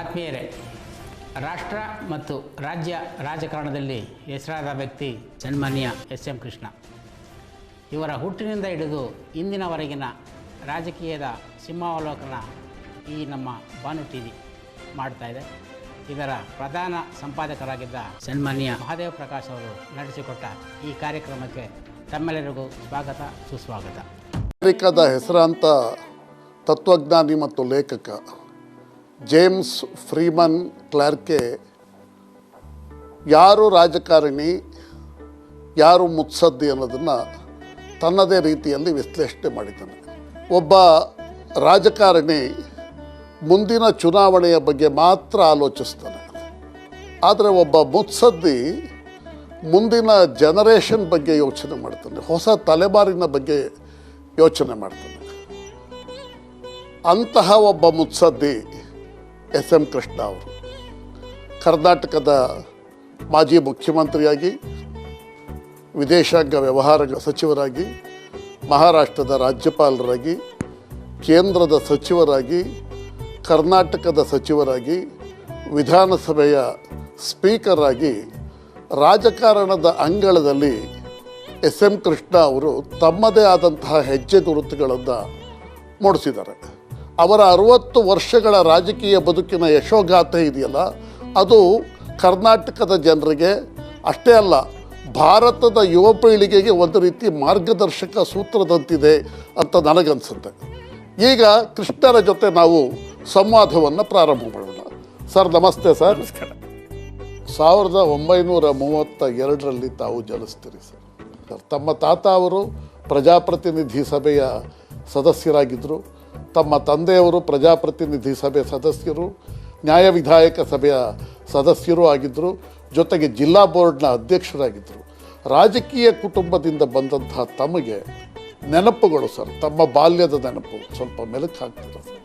ಆತ್ಮೀಯರೇ, ರಾಷ್ಟ್ರ ಮತ್ತು ರಾಜ್ಯ ರಾಜಕಾರಣದಲ್ಲಿ ಹೆಸರಾದ ವ್ಯಕ್ತಿ ಸನ್ಮಾನ್ಯ ಎಸ್ ಎಂ ಕೃಷ್ಣ. ಇವರ ಹುಟ್ಟಿನಿಂದ ಹಿಡಿದು ಇಂದಿನವರೆಗಿನ ರಾಜಕೀಯದ ಸಿಂಹಾವಲೋಕನ ಈ ನಮ್ಮ ಬಾನು ಟಿ ವಿ ಮಾಡ್ತಾ ಇದೆ. ಇದರ ಪ್ರಧಾನ ಸಂಪಾದಕರಾಗಿದ್ದ ಸನ್ಮಾನ್ಯ ಮಹಾದೇವ ಪ್ರಕಾಶ್ ಅವರು ನಡೆಸಿಕೊಟ್ಟ ಈ ಕಾರ್ಯಕ್ರಮಕ್ಕೆ ತಮ್ಮೆಲ್ಲರಿಗೂ ಸ್ವಾಗತ, ಸುಸ್ವಾಗತ. ಅಮೆರಿಕದ ಹೆಸರಾಂತ ತತ್ವಜ್ಞಾನಿ ಮತ್ತು ಲೇಖಕ ಜೇಮ್ಸ್ ಫ್ರೀಮನ್ ಕ್ಲಾರ್ಕೆ ಯಾರು ರಾಜಕಾರಣಿ, ಯಾರು ಮುತ್ಸದ್ದಿ ಅನ್ನೋದನ್ನು ತನ್ನದೇ ರೀತಿಯಲ್ಲಿ ವಿಶ್ಲೇಷಣೆ ಮಾಡಿದ್ದಾನೆ. ಒಬ್ಬ ರಾಜಕಾರಣಿ ಮುಂದಿನ ಚುನಾವಣೆಯ ಬಗ್ಗೆ ಮಾತ್ರ ಆಲೋಚಿಸ್ತಾನೆ. ಆದರೆ ಒಬ್ಬ ಮುತ್ಸದ್ದಿ ಮುಂದಿನ ಜನರೇಷನ್ ಬಗ್ಗೆ ಯೋಚನೆ ಮಾಡ್ತಾನೆ, ಹೊಸ ತಲೆಮಾರಿನ ಬಗ್ಗೆ ಯೋಚನೆ ಮಾಡ್ತಾನೆ. ಅಂತಹ ಒಬ್ಬ ಮುತ್ಸದ್ದಿ ಎಸ್ ಎಂ ಕೃಷ್ಣ ಅವರು. ಕರ್ನಾಟಕದ ಮಾಜಿ ಮುಖ್ಯಮಂತ್ರಿಯಾಗಿ, ವಿದೇಶಾಂಗ ವ್ಯವಹಾರಗಳ ಸಚಿವರಾಗಿ, ಮಹಾರಾಷ್ಟ್ರದ ರಾಜ್ಯಪಾಲರಾಗಿ, ಕೇಂದ್ರದ ಸಚಿವರಾಗಿ, ಕರ್ನಾಟಕದ ಸಚಿವರಾಗಿ, ವಿಧಾನಸಭೆಯ ಸ್ಪೀಕರ್ ಆಗಿ ರಾಜಕಾರಣದ ಅಂಗಳದಲ್ಲಿ ಎಸ್ ಎಂ ಕೃಷ್ಣ ಅವರು ತಮ್ಮದೇ ಆದಂತಹ ಹೆಜ್ಜೆ ಗುರುತುಗಳನ್ನು ಮೂಡಿಸಿದ್ದಾರೆ. ಅವರ ಅರುವತ್ತು ವರ್ಷಗಳ ರಾಜಕೀಯ ಬದುಕಿನ ಯಶೋಗಾಥೆ ಇದೆಯಲ್ಲ? ಅದು ಕರ್ನಾಟಕದ ಜನರಿಗೆ ಅಷ್ಟೇ ಅಲ್ಲ ಭಾರತದ ಯುವ ಪೀಳಿಗೆಗೆ ಒಂದು ರೀತಿ ಮಾರ್ಗದರ್ಶಕ ಸೂತ್ರದಂತಿದೆ ಅಂತ ನನಗನ್ಸುತ್ತೆ. ಈಗ ಕೃಷ್ಣರ ಜೊತೆ ನಾವು ಸಂವಾದವನ್ನು ಪ್ರಾರಂಭ ಮಾಡೋಣ. ಸರ್ ನಮಸ್ತೆ ಸರ್. ನಮಸ್ಕಾರ. ಸಾವಿರದ ಒಂಬೈನೂರ ಮೂವತ್ತ ಎರಡರಲ್ಲಿ ತಾವು ಜನಿಸ್ತೀರಿ ಸರ್, ತಮ್ಮ ತಾತ ಅವರು ಪ್ರಜಾಪ್ರತಿನಿಧಿ ಸಭೆಯ ಸದಸ್ಯರಾಗಿದ್ದರು ತಮ್ಮ ತಂದೆಯವರು ಪ್ರಜಾಪ್ರತಿನಿಧಿ ಸಭೆ ಸದಸ್ಯರು, ನ್ಯಾಯ ವಿಧಾಯಕ ಸಭೆಯ ಸದಸ್ಯರು ಆಗಿದ್ದರು ಜೊತೆಗೆ ಜಿಲ್ಲಾ ಬೋರ್ಡ್ನ ಅಧ್ಯಕ್ಷರಾಗಿದ್ದರು ರಾಜಕೀಯ ಕುಟುಂಬದಿಂದ ಬಂದಂತಹ ತಮಗೆ ನೆನಪುಗಳು ಸರ್, ತಮ್ಮ ಬಾಲ್ಯದ ನೆನಪು ಸ್ವಲ್ಪ ಮೆಲುಕು ಹಾಕ್ತಿರೋದು sir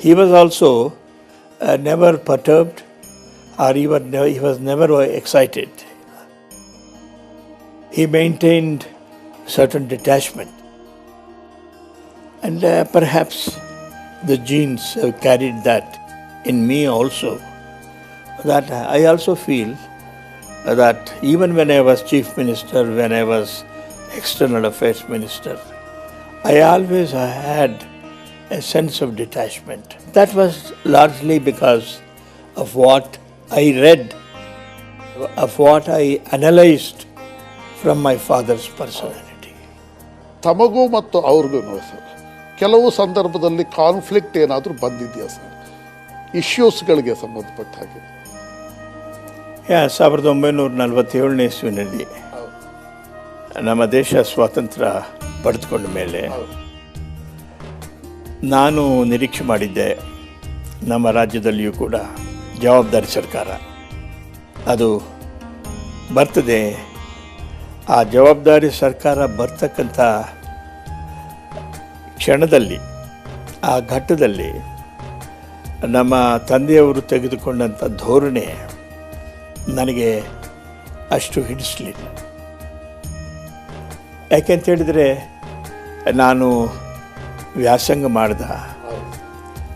He was also uh, never perturbed or even ne- he was never excited. He maintained certain detachment. And uh, perhaps the genes have carried that in me also. That I also feel that even when I was chief minister, when I was external affairs minister, I always had a sense of detachment. That was largely because of what I read, of what I analyzed from my father's personality. ತಮಗೂ ಮತ್ತು ಅವ್ರಿಗೂ sir ಕೆಲವು ಸಂದರ್ಭದಲ್ಲಿ conflict ಏನಾದರೂ ಬಂದಿದೆಯಾ sir ಇಶ್ಯೂಸ್ಗಳಿಗೆ ಸಂಬಂಧಪಟ್ಟ ಹಾಗೆ ಸಾವಿರದ ಒಂಬೈನೂರ ನಲವತ್ತೇಳನೇ ಇಸ್ವಿನಲ್ಲಿ ನಮ್ಮ ದೇಶ ಸ್ವಾತಂತ್ರ್ಯ ಪಡೆದುಕೊಂಡ ಮೇಲೆ ನಾನು ನಿರೀಕ್ಷೆ ಮಾಡಿದ್ದೆ ನಮ್ಮ ರಾಜ್ಯದಲ್ಲಿಯೂ ಕೂಡ ಜವಾಬ್ದಾರಿ ಸರ್ಕಾರ. ಅದು ಬರ್ತದೆ. ಆ ಜವಾಬ್ದಾರಿ ಸರ್ಕಾರ ಬರ್ತಕ್ಕಂಥ ಕ್ಷಣದಲ್ಲಿ, ಆ ಘಟ್ಟದಲ್ಲಿ ನಮ್ಮ ತಂದೆಯವರು ತೆಗೆದುಕೊಂಡಂಥ ಧೋರಣೆ ನನಗೆ ಅಷ್ಟು ಹಿಡಿಸಲಿಲ್ಲ. ಯಾಕೆಂತ ಹೇಳಿದರೆ, ನಾನು ವ್ಯಾಸಂಗ ಮಾಡಿದ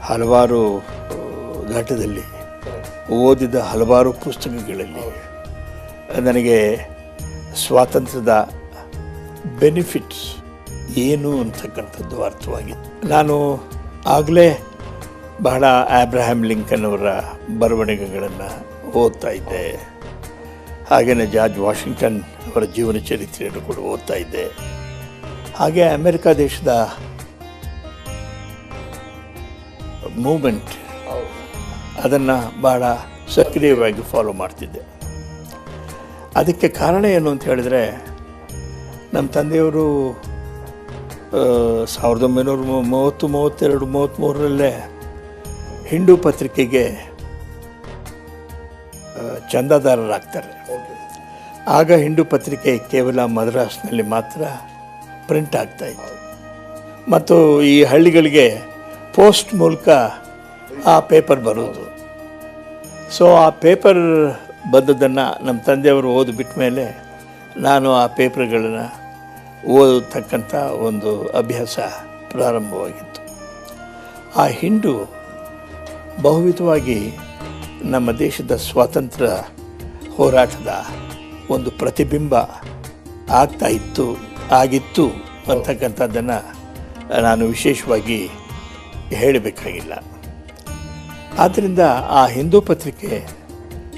ಹಲವಾರು ಘಟ್ಟದಲ್ಲಿ ಓದಿದ ಹಲವಾರು ಪುಸ್ತಕಗಳಲ್ಲಿ. ನನಗೆ ಸ್ವಾತಂತ್ರ್ಯದ ಬೆನಿಫಿಟ್ಸ್ ಏನು ಅಂತಕ್ಕಂಥದ್ದು ಅರ್ಥವಾಗಿತ್ತು. ನಾನು ಆಗಲೇ ಬಹಳ ಆಬ್ರಹಾಮ್ ಲಿಂಕನ್ ಅವರ ಬರವಣಿಗೆಗಳನ್ನು ಓದ್ತಾ ಇದ್ದೆ. ಹಾಗೆಯೇ ಜಾರ್ಜ್ ವಾಷಿಂಗ್ಟನ್ ಅವರ ಜೀವನ ಚರಿತ್ರೆಯನ್ನು ಕೂಡ ಓದ್ತಾ ಇದ್ದೆ. ಹಾಗೆ ಅಮೆರಿಕ ದೇಶದ ಮೂಮೆಂಟ್ ಅದನ್ನು ಭಾಳ ಸಕ್ರಿಯವಾಗಿ ಫಾಲೋ ಮಾಡ್ತಿದ್ದೆ. ಅದಕ್ಕೆ ಕಾರಣ ಏನು ಅಂತ ಹೇಳಿದರೆ ನಮ್ಮ ತಂದೆಯವರು ಸಾವಿರದ ಒಂಬೈನೂರ ಮೂವತ್ತು, ಮೂವತ್ತೆರಡು ಮೂವತ್ತ್ಮೂರರಲ್ಲೇ ಹಿಂದೂ ಪತ್ರಿಕೆಗೆ ಚಂದಾದಾರರಾಗ್ತಾರೆ. ಆಗ ಹಿಂದೂ ಪತ್ರಿಕೆ ಕೇವಲ ಮದ್ರಾಸ್ನಲ್ಲಿ ಮಾತ್ರ ಪ್ರಿಂಟ್ ಆಗ್ತಾಯಿತ್ತು ಮತ್ತು ಈ ಹಳ್ಳಿಗಳಿಗೆ ಪೋಸ್ಟ್ ಮೂಲಕ ಆ ಪೇಪರ್ ಬರೋದು. ಸೊ ಆ ಪೇಪರ್ ಬಂದದ್ದನ್ನು ನಮ್ಮ ತಂದೆಯವರು ಓದಿಬಿಟ್ಟ ಮೇಲೆ ನಾನು ಆ ಪೇಪರ್ಗಳನ್ನು ಓದತಕ್ಕಂಥ ಒಂದು ಅಭ್ಯಾಸ ಪ್ರಾರಂಭವಾಗಿತ್ತು. ಆ ಹಿಂಡು ಬಹುವಿಧವಾಗಿ ನಮ್ಮ ದೇಶದ ಸ್ವಾತಂತ್ರ್ಯ ಹೋರಾಟದ ಒಂದು ಪ್ರತಿಬಿಂಬ ಆಗ್ತಾ ಇತ್ತು, ಆಗಿತ್ತು ಅಂತಕ್ಕಂಥದ್ದನ್ನು ನಾನು ವಿಶೇಷವಾಗಿ ಹೇಳಬೇಕಾಗಿಲ್ಲ. ಆದ್ದರಿಂದ ಆ ಹಿಂದೂ ಪತ್ರಿಕೆ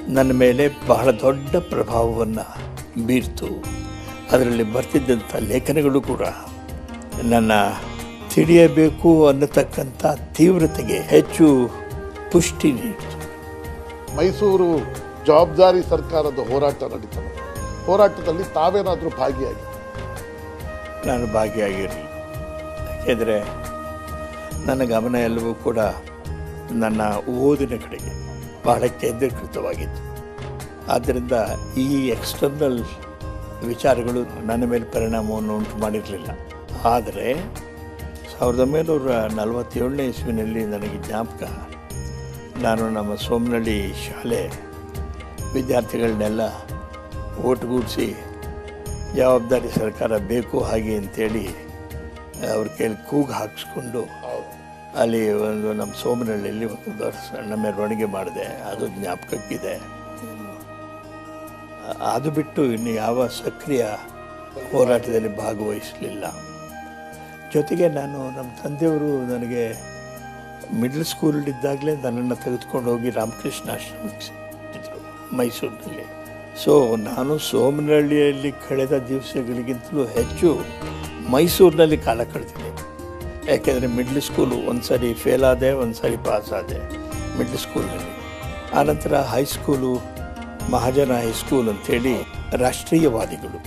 ನನ್ನ ಮೇಲೆ ಬಹಳ ದೊಡ್ಡ ಪ್ರಭಾವವನ್ನು ಬೀರ್ತು. ಅದರಲ್ಲಿ ಬರ್ತಿದ್ದಂಥ ಲೇಖನಗಳು ಕೂಡ ನನ್ನ ತಿಳಿಯಬೇಕು ಅನ್ನತಕ್ಕಂಥ ತೀವ್ರತೆಗೆ ಹೆಚ್ಚು ಪುಷ್ಟಿ ನೀಡಿತು. ಮೈಸೂರು ಜವಾಬ್ದಾರಿ ಸರ್ಕಾರದ ಹೋರಾಟ ನಡೀತದೆ. ಹೋರಾಟದಲ್ಲಿ ತಾವೇನಾದರೂ ಭಾಗಿಯಾಗಿ. ನಾನು ಭಾಗಿಯಾಗಿರಲಿ. ಯಾಕೆಂದರೆ ನನ್ನ ಗಮನ ಎಲ್ಲವೂ ಕೂಡ ನನ್ನ ಓದಿನ ಕಡೆಗೆ ಬಹಳ ಕೇಂದ್ರೀಕೃತವಾಗಿತ್ತು. ಆದ್ದರಿಂದ ಈ ಎಕ್ಸ್ಟರ್ನಲ್ ವಿಚಾರಗಳು ನನ್ನ ಮೇಲೆ ಪರಿಣಾಮವನ್ನು ಉಂಟು ಮಾಡಿರಲಿಲ್ಲ. ಆದರೆ ಸಾವಿರದ ಒಂಬೈನೂರ ನಲವತ್ತೇಳನೇ ಇಸ್ವಿನಲ್ಲಿ ನನಗೆ ಜ್ಞಾಪಕ, ನಾನು ನಮ್ಮ ಸೋಮನಳ್ಳಿ ಶಾಲೆ ವಿದ್ಯಾರ್ಥಿಗಳನ್ನೆಲ್ಲ ಒಟ್ಟುಗೂಡಿಸಿ ಜವಾಬ್ದಾರಿ ಸರ್ಕಾರ ಬೇಕು ಹಾಗೆ ಅಂತೇಳಿ ಅವ್ರ ಕೈಲಿ ಕೂಗು ಹಾಕಿಸ್ಕೊಂಡು ಅಲ್ಲಿ ಒಂದು ನಮ್ಮ ಸೋಮನಹಳ್ಳಿಯಲ್ಲಿ ಒಂದು ಸಣ್ಣ ಮೆರವಣಿಗೆ ಮಾಡಿದೆ. ಅದು ಜ್ಞಾಪಕಕ್ಕಿದೆ. ಅದು ಬಿಟ್ಟು ಇನ್ನು ಯಾವ ಸಕ್ರಿಯ ಹೋರಾಟದಲ್ಲಿ ಭಾಗವಹಿಸಲಿಲ್ಲ. ಜೊತೆಗೆ ನಾನು ನಮ್ಮ ತಂದೆಯವರು ನನಗೆ ಮಿಡ್ಲ್ ಸ್ಕೂಲಲ್ಲಿದ್ದಾಗಲೇ ನನ್ನನ್ನು ತೆಗೆದುಕೊಂಡು ಹೋಗಿ ರಾಮಕೃಷ್ಣ ಆಶ್ರಮಕ್ಕೆ ಮೈಸೂರಿನಲ್ಲಿ. ಸೊ ನಾನು ಸೋಮನಹಳ್ಳಿಯಲ್ಲಿ ಕಳೆದ ದಿವಸಗಳಿಗಿಂತಲೂ ಹೆಚ್ಚು ಮೈಸೂರಿನಲ್ಲಿ ಕಾಲ ಕಳೆದಿದ್ದೆ ಯಾಕೆಂದರೆ ಮಿಡ್ಲ್ ಸ್ಕೂಲು ಒಂದು ಸಾರಿ ಫೇಲ್ ಆದೆ ಒಂದು ಸಾರಿ ಪಾಸ್ ಆದೆ ಮಿಡ್ಲ್ ಸ್ಕೂಲಲ್ಲಿ ಆನಂತರ ಹೈಸ್ಕೂಲು ಮಹಾಜನ ಹೈಸ್ಕೂಲ್ ಅಂಥೇಳಿ ರಾಷ್ಟ್ರೀಯವಾದಿಗಳು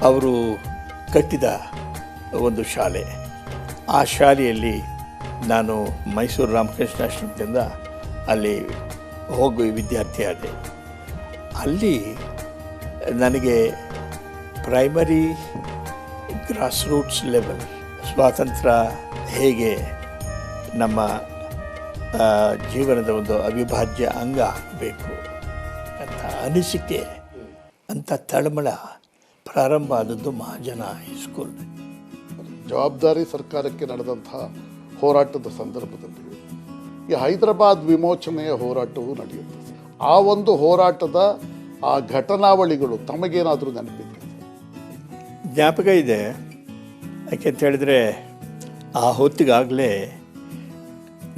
ಅವರು ಕಟ್ಟಿದ ಒಂದು ಶಾಲೆ. ಆ ಶಾಲೆಯಲ್ಲಿ ನಾನು ಮೈಸೂರು ರಾಮಕೃಷ್ಣ ಆಶ್ರಮದಿಂದ ಅಲ್ಲಿ ಹೋಗಿ ವಿದ್ಯಾರ್ಥಿ ಆದೆ ಅಲ್ಲಿ ನನಗೆ ಪ್ರೈಮರಿ ಗ್ರಾಸ್ ರೂಟ್ಸ್ ಲೆವೆಲ್ ಸ್ವಾತಂತ್ರ್ಯ ಹೇಗೆ ನಮ್ಮ ಜೀವನದ ಒಂದು ಅವಿಭಾಜ್ಯ ಅಂಗ ಆಗಬೇಕು ಅಂತ ಅನಿಸಿಕೆ ಅಂತ ತಳಮಳ ಪ್ರಾರಂಭ ಆದದ್ದು ಮಹಾಜನ ಹೈಸ್ಕೂಲ್ ಜವಾಬ್ದಾರಿ ಸರ್ಕಾರಕ್ಕೆ ನಡೆದಂತಹ ಹೋರಾಟದ ಸಂದರ್ಭದಲ್ಲಿ ಈ ಹೈದರಾಬಾದ್ ವಿಮೋಚನೆಯ ಹೋರಾಟವು ನಡೆಯುತ್ತೆ. ಆ ಒಂದು ಹೋರಾಟದ ಆ ಘಟನಾವಳಿಗಳು ತಮಗೇನಾದರೂ ನೆನಪಿದೆ ಜ್ಞಾಪಕ ಇದೆ. ಯಾಕೆಂತ ಹೇಳಿದ್ರೆ, ಆ ಹೊತ್ತಿಗಾಗಲೇ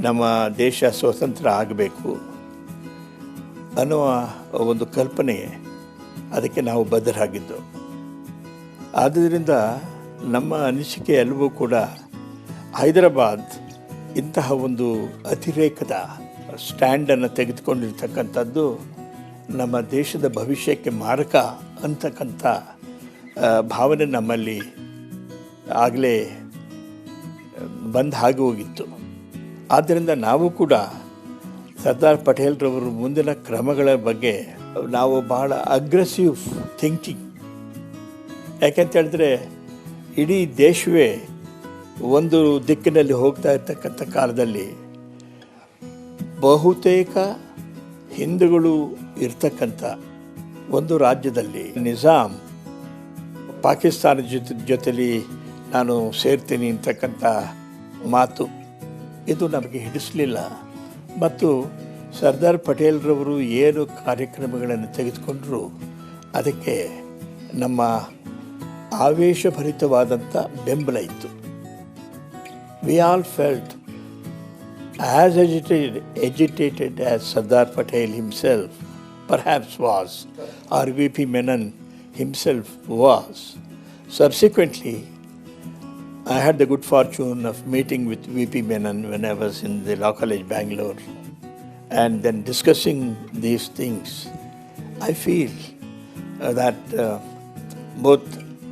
ನಮ್ಮ ದೇಶ ಸ್ವತಂತ್ರ ಆಗಬೇಕು ಅನ್ನುವ ಒಂದು ಕಲ್ಪನೆ ಅದಕ್ಕೆ ನಾವು ಬದ್ಧರಾಗಿದ್ದು. ಆದ್ದರಿಂದ ನಮ್ಮ ಅನಿಸಿಕೆ ಎಲ್ಲವೂ ಕೂಡ ಹೈದರಾಬಾದ್ ಇಂತಹ ಒಂದು ಅತಿರೇಕದ ಸ್ಟ್ಯಾಂಡನ್ನು ತೆಗೆದುಕೊಂಡಿರ್ತಕ್ಕಂಥದ್ದು ನಮ್ಮ ದೇಶದ ಭವಿಷ್ಯಕ್ಕೆ ಮಾರಕ ಅಂತಕ್ಕಂಥ ಭಾವನೆ ನಮ್ಮಲ್ಲಿ ಆಗಲೇ ಬಂದು ಹಾಗೆ ಹೋಗಿತ್ತು. ಆದ್ದರಿಂದ ನಾವು ಕೂಡ ಸರ್ದಾರ್ ಪಟೇಲ್ರವರು ಮುಂದಿನ ಕ್ರಮಗಳ ಬಗ್ಗೆ ನಾವು ಬಹಳ ಅಗ್ರೆಸಿವ್ ಥಿಂಕಿಂಗ್ ಯಾಕೆಂತ ಹೇಳಿದ್ರೆ, ಇಡೀ ದೇಶವೇ ಒಂದು ದಿಕ್ಕಿನಲ್ಲಿ ಹೋಗ್ತಾ ಇರ್ತಕ್ಕಂಥ ಕಾಲದಲ್ಲಿ ಬಹುತೇಕ ಹಿಂದೂಗಳು ಇರ್ತಕ್ಕಂಥ ಒಂದು ರಾಜ್ಯದಲ್ಲಿ ನಿಜಾಮ್ ಪಾಕಿಸ್ತಾನ ಜೊತೆ, ಜೊತೆಲಿ ನಾನು ಸೇರ್ತೀನಿ ಅಂತಕ್ಕಂಥ ಮಾತು ಇದು ನಮಗೆ ಹಿಡಿಸಲಿಲ್ಲ. ಮತ್ತು ಸರ್ದಾರ್ ಪಟೇಲ್ರವರು ಏನು ಕಾರ್ಯಕ್ರಮಗಳನ್ನು ತೆಗೆದುಕೊಂಡರು ಅದಕ್ಕೆ ನಮ್ಮ ಆವೇಶಭರಿತವಾದಂಥ ಬೆಂಬಲ ಇತ್ತು. We all felt as agitated, as Sardar Patel himself himself was or V P Menon himself was Subsequently, I had the good fortune of meeting with V.P. Menon when I was in the Law College, Bangalore, and then discussing these things. I feel uh, that uh, both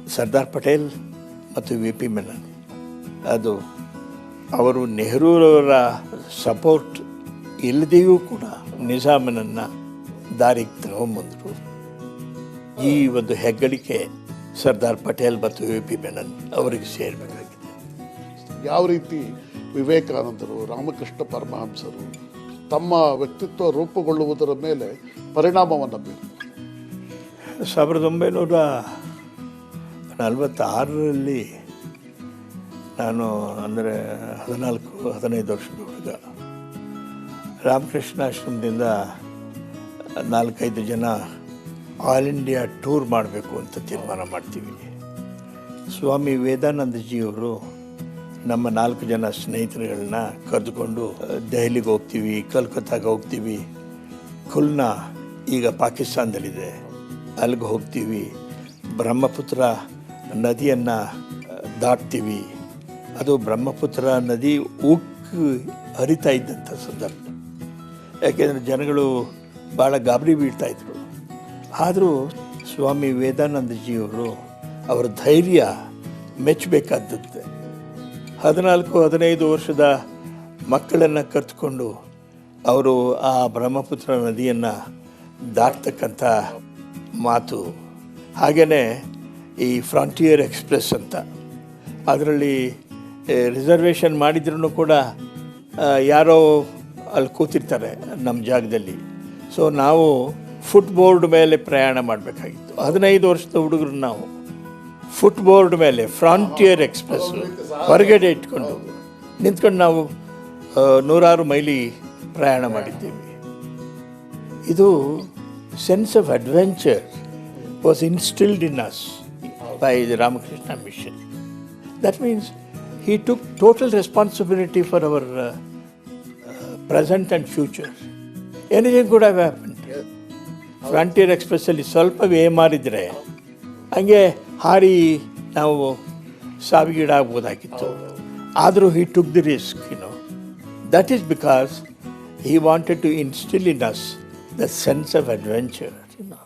Sardar Patel ಮತ್ತು V P Menon ಅದು ಅವರು ನೆಹರೂರವರ support ಇಲ್ಲದೆಯೂ ಕೂಡ ನಿಜಾಮನನ್ನು ದಾರಿಗೆ ತಗೊಂಬಂದರು ಈ ಒಂದು ಹೆಗ್ಗಳಿಕೆ ಸರ್ದಾರ್ ಪಟೇಲ್ ಮತ್ತು V P Menon ಅವರಿಗೆ ಸೇರಬೇಕಾಗಿದೆ ಯಾವ ರೀತಿ ವಿವೇಕಾನಂದರು, ರಾಮಕೃಷ್ಣ ಪರಮಹಂಸರು ತಮ್ಮ ವ್ಯಕ್ತಿತ್ವ ರೂಪುಗೊಳ್ಳುವುದರ ಮೇಲೆ ಪರಿಣಾಮವನ್ನು ಬೀರ್ತಾರೆ ಸಾವಿರದ ಒಂಬೈನೂರ ನಲವತ್ತಾರರಲ್ಲಿ ನಾನು ಅಂದರೆ ಹದಿನಾಲ್ಕು, ಹದಿನೈದು ವರ್ಷದ ಹುಡುಗ. ರಾಮಕೃಷ್ಣ ಆಶ್ರಮದಿಂದ ನಾಲ್ಕೈದು ಜನ ಆಲ್ ಇಂಡಿಯಾ ಟೂರ್ ಮಾಡಬೇಕು ಅಂತ ತೀರ್ಮಾನ ಮಾಡ್ತೀವಿ ಸ್ವಾಮಿ ವೇದಾನಂದಜಿಯವರು ನಮ್ಮ ನಾಲ್ಕು ಜನ ಸ್ನೇಹಿತರುಗಳನ್ನ ಕರೆದುಕೊಂಡು ದೆಹಲಿಗೆ ಹೋಗ್ತೀವಿ, ಕಲ್ಕತ್ತಾಗೆ ಹೋಗ್ತೀವಿ. ಖುಲ್ನಾ ಈಗ ಪಾಕಿಸ್ತಾನದಲ್ಲಿದೆ. ಅಲ್ಲಿಗೆ ಹೋಗ್ತೀವಿ. ಬ್ರಹ್ಮಪುತ್ರ ನದಿಯನ್ನು ದಾಟ್ತೀವಿ. ಅದು ಬ್ರಹ್ಮಪುತ್ರ ನದಿ ಉಕ್ಕಿ ಹರಿತಾ ಇದ್ದಂಥ ಸಂದರ್ಭ. ಯಾಕೆಂದರೆ ಜನಗಳು ಭಾಳ ಗಾಬರಿ ಬೀಳ್ತಾ ಇದ್ರು. ಆದರೂ ಸ್ವಾಮಿ ವೇದಾನಂದಜಿಯವರು ಅವರ ಧೈರ್ಯ ಮೆಚ್ಚಬೇಕಾದದ್ದೆ. ಹದಿನಾಲ್ಕು, ಹದಿನೈದು ವರ್ಷದ ಮಕ್ಕಳನ್ನು ಕರೆದುಕೊಂಡು ಅವರು ಆ ಬ್ರಹ್ಮಪುತ್ರ ನದಿಯನ್ನು ದಾಟ್ತಕ್ಕಂಥ ಮಾತು. ಹಾಗೆಯೇ ಈ ಫ್ರಾಂಟಿಯರ್ ಎಕ್ಸ್ಪ್ರೆಸ್ ಅಂತ. ಅದರಲ್ಲಿ ರಿಸರ್ವೇಷನ್ ಮಾಡಿದ್ರೂ ಕೂಡ ಯಾರೋ ಅಲ್ಲಿ ಕೂತಿರ್ತಾರೆ ನಮ್ಮ ಜಾಗದಲ್ಲಿ. ಸೊ ನಾವು ಫುಟ್ಬೋರ್ಡ್ ಮೇಲೆ ಪ್ರಯಾಣ ಮಾಡಬೇಕಾಗಿತ್ತು. ಹದಿನೈದು ವರ್ಷದ ಹುಡುಗರು ನಾವು. ಫುಟ್ಬೋರ್ಡ್ ಮೇಲೆ ಫ್ರಾಂಟಿಯರ್ ಎಕ್ಸ್ಪ್ರೆಸ್ ಹೊರಗಡೆ ಇಟ್ಕೊಂಡು ನಿಂತ್ಕೊಂಡು ನಾವು ನೂರಾರು ಮೈಲಿ ಪ್ರಯಾಣ ಮಾಡಿದ್ದೀವಿ ಇದು sense of adventure was instilled in us by the Ramakrishna mission that means he took total responsibility for our present and and future. Anything could have. Frontier ಎಕ್ಸ್ಪ್ರೆಸ್ಸಲ್ಲಿ ಸ್ವಲ್ಪ ವೇ ಮಾಡಿದರೆ ಹಂಗೆ ಹಾರಿ ನಾವು ಸಾವಿಗೀಡಾಗ್ಬೋದಾಗಿತ್ತು ಆದರೂ he took the risk you know that is because he wanted to instill in us the sense of adventure, you know.